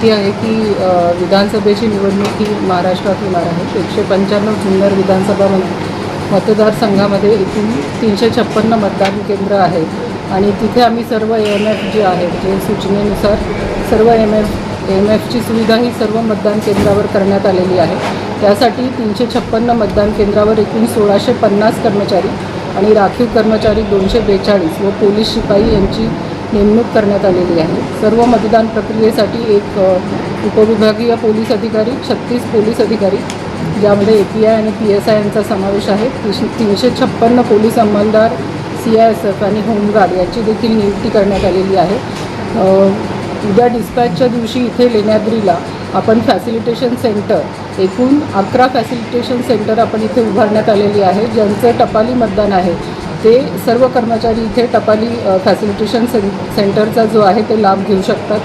माहिती आहे की विधानसभेची निवडणूक ही महाराष्ट्रात होणार आहे. एकशे पंच्याण्णव जुन्नर विधानसभा मतदारसंघामध्ये एकूण तीनशे छप्पन्न मतदान केंद्र आहेत. आणि तिथे आम्ही सर्व ए एम एफ जे आहेत जे सूचनेनुसार सर्व एम एफ एम एफची सुविधा ही सर्व मतदान केंद्रावर करण्यात आलेली आहे. त्यासाठी तीनशे छप्पन्न मतदान केंद्रावर एकूण सोळाशे पन्नास कर्मचारी आणि राखीव कर्मचारी दोनशे बेचाळीस व पोलीस शिपाई यांची नेमणूक करण्यात आलेली आहे. सर्व मतदान प्रक्रियेसाठी एक उपविभागीय पोलीस अधिकारी छत्तीस पोलीस अधिकारी ज्यामध्ये ए पी आय आणि पी एस आय यांचा समावेश आहे. तीश- तीनशे छप्पन्न पोलीस अंमलदार सी आय एस एफ आणि होमगार्ड याची देखील नियुक्ती करण्यात आलेली आहे. उद्या डिस्पॅचच्या दिवशी इथे लेण्याद्रीला आपण फॅसिलिटेशन सेंटर एकूण अकरा फॅसिलिटेशन सेंटर आपण इथे उभारण्यात आलेली आहे ज्यांचं टपाली मतदान आहे. ते सर्व कर्मचारी इथे टपाली फॅसिलिटेशन सें सेंटरचा जो आहे ते लाभ घेऊ शकतात.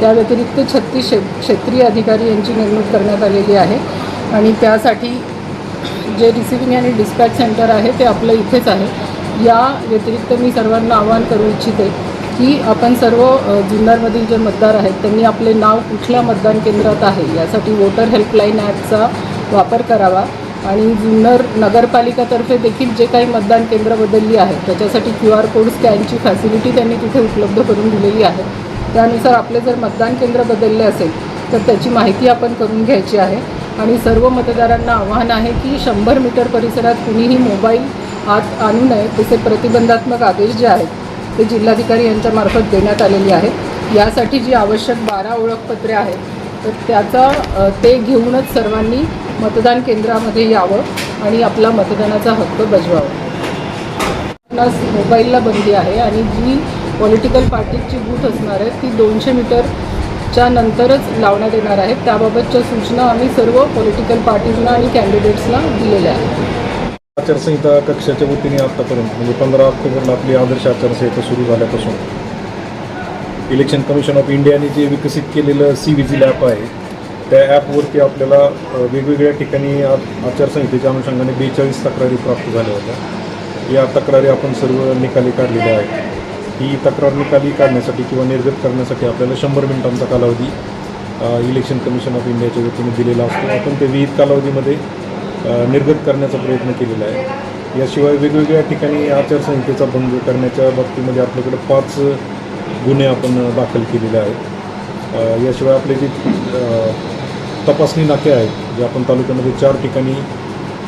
त्या व्यतिरिक्त छत्तीस क्षे क्षेत्रीय अधिकारी यांची नेमणूक करण्यात आलेली आहे. आणि त्यासाठी जे रिसिव्हिंग आणि डिस्पॅच सेंटर आहे ते आपलं इथेच आहे. या व्यतिरिक्त मी सर्वांना आवाहन करू इच्छिते की आपण सर्व जुन्नरमधील जे मतदार आहेत त्यांनी आपले नाव कुठल्या मतदान केंद्रात आहे यासाठी वोटर हेल्पलाईन ॲपचा वापर करावा. आणि जुन्नर नगरपालिकातर्फे देखील जे काही मतदान केंद्र बदलली आहेत त्याच्यासाठी क्यू आर कोड स्कॅनची फॅसिलिटी त्यांनी तिथे उपलब्ध करून दिलेली आहे. त्यानुसार आपले जर मतदान केंद्र बदलले असेल तर त्याची माहिती आपण करून घ्यायची आहे. आणि सर्व मतदारांना आव्हान आहे की शंभर मीटर परिसरात कुणीही मोबाईल आत आणू नये तसे प्रतिबंधात्मक आदेश जे आहेत ते जिल्हाधिकारी यांच्यामार्फत देण्यात आलेली आहेत. यासाठी जी आवश्यक बारा ओळखपत्रे आहेत तर त्याचा ते घेऊनच सर्वांनी मतदान केंद्रामध्ये यावं आणि आपला मतदानाचा हक्क बजवावा. आपणास मोबाईलला बंदी आहे आणि जी पॉलिटिकल पार्टीची बूथ असणार आहे ती दोनशे मीटरच्या नंतरच लावण्यात येणार आहेत त्याबाबतच्या सूचना आम्ही सर्व पॉलिटिकल पार्टीजना आणि कॅन्डिडेट्सना दिलेल्या आहेत. आचारसंहिता कक्षाच्या वतीने आतापर्यंत म्हणजे पंधरा ऑक्टोबरला आपली आदर्श आचारसंहिता सुरू झाल्यापासून. इलेक्शन कमिशन ऑफ इंडियाने जे विकसित केलेलं सी विजिल ॲप आहे त्या ॲपवरती आपल्याला वेगवेगळ्या ठिकाणी आचारसंहितेच्या अनुषंगाने बेचाळीस तक्रारी प्राप्त झाल्या होत्या. या तक्रारी आपण सर्व निकाली काढलेल्या आहेत. ही तक्रार निकाली काढण्यासाठी किंवा निर्गत करण्यासाठी आपल्याला शंभर मिनिटांचा कालावधी इलेक्शन कमिशन ऑफ इंडियाच्या वतीने दिलेला असतो. आपण ते विविध कालावधीमध्ये निर्गत करण्याचा प्रयत्न केलेला आहे. याशिवाय वेगवेगळ्या ठिकाणी आचारसंहितेचा भंग करण्याच्या बाबतीमध्ये आपल्याकडे पाच गुन्हे आपण दाखल केलेले आहेत. याशिवाय आपले जे तपासणी नाके आहेत जे आपण तालुक्यामध्ये चार ठिकाणी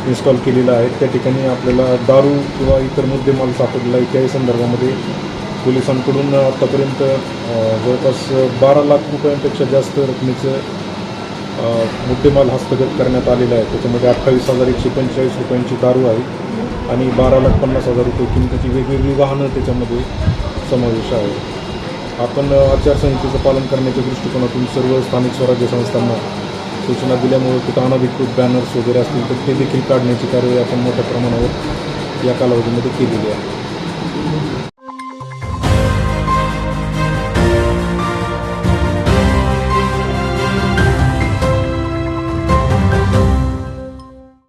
इन्स्टॉल केलेलं आहे त्या ठिकाणी आपल्याला दारू किंवा इतर मुद्देमाल सापडलेला आहे त्याही संदर्भामध्ये पोलिसांकडून आत्तापर्यंत जवळपास बारा लाख रुपयांपेक्षा जास्त रकमेचं मुद्देमाल हस्तगत करण्यात आलेला आहे त्याच्यामध्ये अठ्ठावीस हजार एकशे पंचेचाळीस रुपयांची दारू आहे आणि बारा लाख पन्नास हजार रुपये किमतीची वेगवेगळी वाहनं त्याच्यामध्ये समावेश आहे आपण आचारसंहितेचं पालन करण्याच्या दृष्टिकोनातून सर्व स्थानिक स्वराज्य संस्थांना सूचना दिल्यामुळे कुठं अनधिकृत बॅनर्स वगैरे असतील तर ते देखील काढण्याची कारवाई आपण मोठ्या प्रमाणावर या कालावधीमध्ये केलेली आहे.